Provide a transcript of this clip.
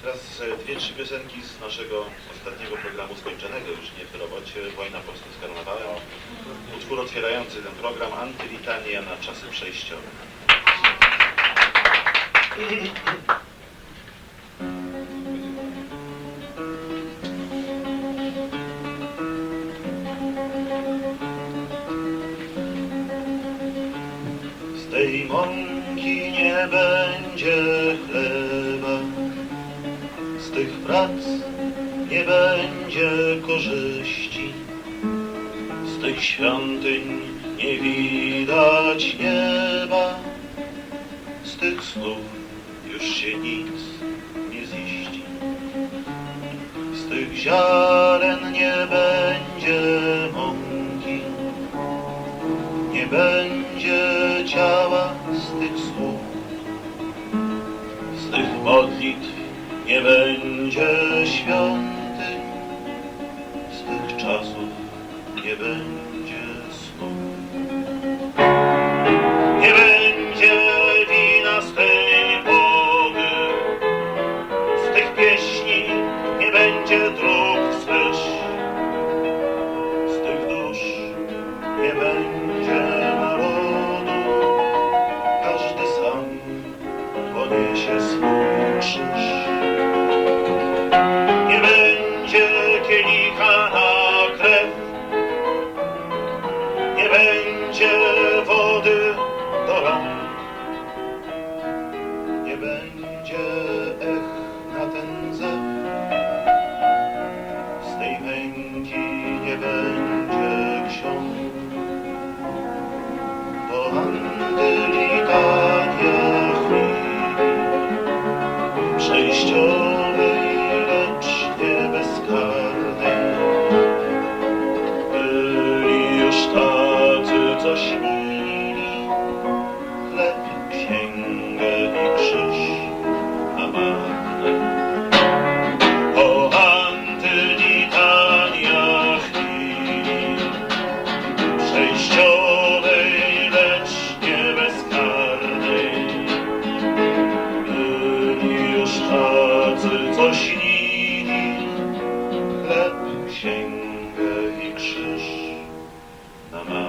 Dwie, trzy piosenki z naszego ostatniego programu skończonego już nie w robocie, Wojna Polska z Karnawałem. Utwór otwierający ten program Antylitania na czasy przejściowe. Z tej mąki nie będzie tych prac nie będzie korzyści, z tych świątyń nie widać nieba, z tych snów już się nic nie ziści, z tych ziaren nie będzie mąki nie będzie ciała z tych słów, z tych modlitw nie będzie świątyń, z tych czasów nie będzie snu. Nie będzie wina z tej z tych pieśni nie będzie dróg wstecz, z tych dusz nie będzie będzie wody do rąk, nie będzie ech na ten zew, z tej męki nie będzie ksiąg. To antylitania chwili przejściowej, księgę i krzyż na.